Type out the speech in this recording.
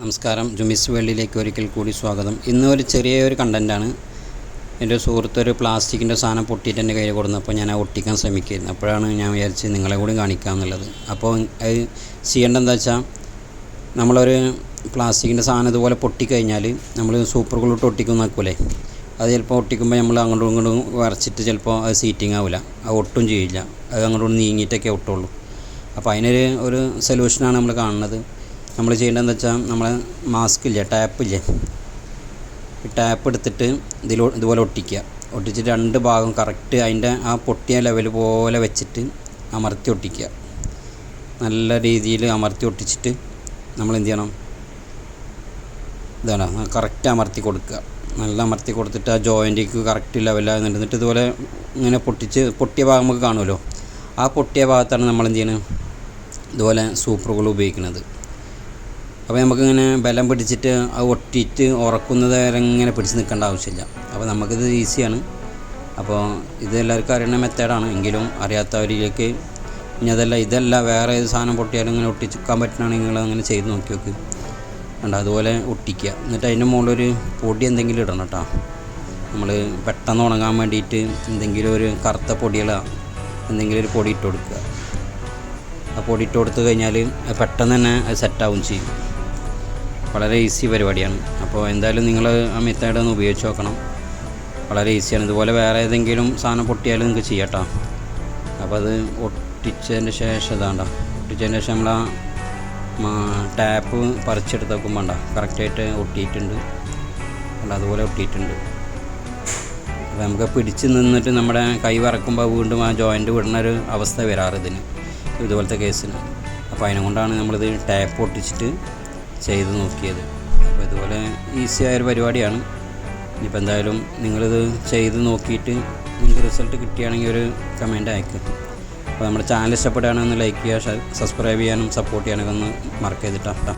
നമസ്കാരം. ജുമിസ് വേൾഡിലേക്ക് ഒരിക്കൽ കൂടി സ്വാഗതം. ഇന്ന് ഒരു ചെറിയൊരു കണ്ടന്റാണ് എന്റെ സുഹൃത്ത് ഒരു പ്ലാസ്റ്റിക്കിന്റെ സാധനം പൊട്ടിയിട്ട് എന്റെ കയ്യിൽ കൊടുന്നു അപ്പോൾ ഞാൻ ഒട്ടിക്കാൻ ശ്രമിക്കുകയായിരുന്നു. അപ്പോഴാണ് ഞാൻ വിചാരിച്ച് നിങ്ങളെ കൂടി കാണിക്കാമെന്നുള്ളത്. അപ്പോൾ അത് ചെയ്യേണ്ടത് എന്താ വെച്ചാൽ നമ്മളൊരു പ്ലാസ്റ്റിക്കിന്റെ സാധനം ഇതുപോലെ പൊട്ടിക്കഴിഞ്ഞാൽ നമ്മൾ സൂപ്പർ ഗ്ലൂട്ട് ഒട്ടിക്കും നോക്കൂലേ അത് ചിലപ്പോൾ ഒട്ടിക്കുമ്പോൾ നമ്മൾ അങ്ങോട്ടും ഇങ്ങോട്ടും വരച്ചിട്ട് ചിലപ്പോൾ അത് സീറ്റിംഗ് ആവില്ല. അത് ഒട്ടും ചെയ്യില്ല. അത് അങ്ങോട്ടും നീങ്ങിയിട്ടൊക്കെ ഒട്ടുള്ളൂ. അപ്പോൾ അതിനൊരു ഒരു സൊല്യൂഷനാണ് നമ്മൾ കാണുന്നത്. നമ്മൾ ചെയ്യേണ്ടതെന്ന് വെച്ചാൽ നമ്മൾ മാസ്ക് ഇല്ലേ ടാപ്പ് ഇല്ലേ ഈ ടാപ്പ് എടുത്തിട്ട് ഇതിൽ ഇതുപോലെ ഒട്ടിക്കുക. ഒട്ടിച്ചിട്ട് രണ്ട് ഭാഗം കറക്റ്റ് അതിന്റെ ആ പൊട്ടിയ ലെവൽ പോലെ വെച്ചിട്ട് അമർത്തി ഒട്ടിക്കുക. നല്ല രീതിയിൽ അമർത്തി ഒട്ടിച്ചിട്ട് നമ്മൾ എന്ത് ചെയ്യണം? ഇതാണ് കറക്റ്റ് അമർത്തി കൊടുക്കുക. നല്ല അമർത്തി കൊടുത്തിട്ട് ആ ജോയിന്റേക്ക് കറക്റ്റ് ലെവലാകുന്നുണ്ട് എന്നിട്ട് ഇതുപോലെ ഇങ്ങനെ പൊട്ടിച്ച് പൊട്ടിയ ഭാഗം നമുക്ക് കാണുമല്ലോ. ആ പൊട്ടിയ ഭാഗത്താണ് നമ്മൾ എന്ത് ചെയ്യുന്നത് ഇതുപോലെ സൂപ്പർ ഗ്ലൂ ഉപയോഗിക്കുന്നത്. അപ്പോൾ നമുക്കിങ്ങനെ ബലം പിടിച്ചിട്ട് അത് ഒട്ടിയിട്ട് ഉറക്കുന്നത് വരെ ഇങ്ങനെ പിടിച്ച് നിൽക്കേണ്ട ആവശ്യമില്ല. അപ്പോൾ നമുക്കിത് ഈസിയാണ്. അപ്പോൾ ഇത് എല്ലാവർക്കും അറിയുന്ന മെത്തേഡാണ് എങ്കിലും അറിയാത്തവരിലേക്ക് ഇനി അതല്ല ഇതല്ല വേറെ ഏത് സാധനം പൊട്ടിയാലും ഇങ്ങനെ ഒട്ടിച്ചിക്കാൻ പറ്റണമെങ്കിൽ നിങ്ങൾ അങ്ങനെ ചെയ്ത് നോക്കി നോക്ക്. കണ്ടോ? അതുപോലെ ഒട്ടിക്കുക. എന്നിട്ട് അതിന്റെ മുകളിലൊരു പൊടി എന്തെങ്കിലും ഇടണം കേട്ടോ. നമ്മൾ പെട്ടെന്ന് ഉണങ്ങാൻ വേണ്ടിയിട്ട് എന്തെങ്കിലും ഒരു കറുത്ത പൊടികളോ എന്തെങ്കിലും ഒരു പൊടി ഇട്ട് കൊടുക്കുക. ആ പൊടി ഇട്ട് കൊടുത്തു കഴിഞ്ഞാൽ പെട്ടെന്ന് തന്നെ അത് സെറ്റാവും ചെയ്യും. വളരെ ഈസി പരിപാടിയാണ്. അപ്പോൾ എന്തായാലും നിങ്ങൾ ആ മെത്തേഡ് ഒന്ന് ഉപയോഗിച്ച് നോക്കണം. വളരെ ഈസിയാണ് ഇതുപോലെ വേറെ ഏതെങ്കിലും സാധനം പൊട്ടിയാലും നിങ്ങൾക്ക് ചെയ്യാം കേട്ടോ അപ്പോൾ അത് ഒട്ടിച്ചതിന്റെ ശേഷം ഇതാണ്ട. ഒട്ടിച്ചതിന്റെ ശേഷം നമ്മൾ ആ ടാപ്പ് പറിച്ചെടുത്ത് നോക്കുമ്പോൾ ഉണ്ടോ കറക്റ്റായിട്ട് ഒട്ടിയിട്ടുണ്ട്. അല്ല അതുപോലെ ഒട്ടിയിട്ടുണ്ട്. അപ്പോൾ നമുക്ക് പിടിച്ച് നിന്നിട്ട് നമ്മുടെ കൈ വറക്കുമ്പോൾ വീണ്ടും ആ ജോയിന്റ് വിടുന്ന ഒരു അവസ്ഥ വരാറ് ഇതിന്. ഇതുപോലത്തെ കേസിന് അപ്പോൾ അതിനെക്കൊണ്ടാണ് നമ്മളിത് ടാപ്പ് ഒട്ടിച്ചിട്ട് ചെയ്ത് നോക്കിയത്. അപ്പോൾ ഇതുപോലെ ഈസി ആയൊരു പരിപാടിയാണ്. ഇനിയിപ്പോൾ എന്തായാലും നിങ്ങളിത് ചെയ്ത് നോക്കിയിട്ട് നിങ്ങൾക്ക് റിസൾട്ട് കിട്ടുകയാണെങ്കിൽ ഒരു കമന്റ് അയക്കുക അപ്പോൾ നമ്മുടെ ചാനൽ ഇഷ്ടപ്പെടുകയാണെങ്കിൽ ഒന്ന് ലൈക്ക് ചെയ്യുക സബ്സ്ക്രൈബ് ചെയ്യാനും സപ്പോർട്ട് ചെയ്യാനൊക്കെ ഒന്ന് മറക്കരുതിട്ടാ